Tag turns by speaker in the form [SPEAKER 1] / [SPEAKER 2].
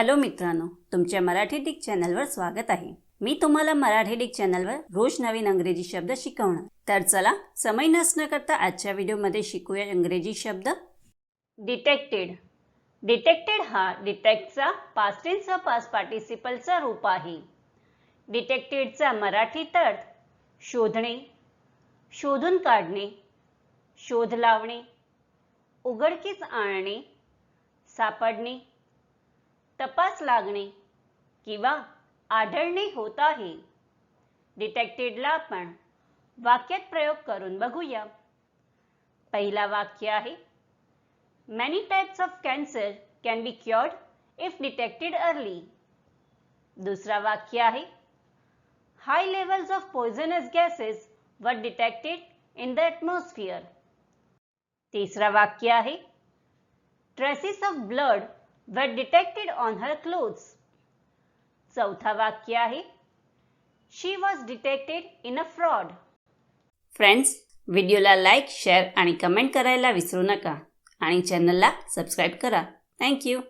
[SPEAKER 1] Hello मित्रांनो तुमच्या Marathi Dick चॅनलवर स्वागत आहे. मी तुम्हाला मराठी डिक चॅनलवर रोज नवीन अंग्रेजी शब्द शिकवणार. तर चला समय नसणं करता आजच्या व्हिडिओमध्ये शिकूया इंग्रजी शब्द. डिटेक्टेड डिटेक्टेड हा डिटेक्टचा पास्टिनचा पास पार्टिसिपलचा रूप आहे. डिटेक्टेडचा मराठी अर्थ शोधणे शोधून काढणे शोध लावणे उघडकीस आणणे सापडणे तपास लागणे किंवा आढळणे होत आहे. डिटेक्टेडला आपण वाक्यात प्रयोग करून बघूया. पहिला वाक्य आहे many types of cancer can be cured if detected early दुसरा वाक्य आहे high levels of poisonous gases were detected in the atmosphere तिसरा वाक्य आहे traces of blood were detected on her clothes. चौथा वाक्य आहे she was detected in a fraud friends व्हिडिओला लाईक शेअर आणि कमेंट करायला विसरू नका. आणि चॅनलला सबस्क्राईब करा. थँक्यू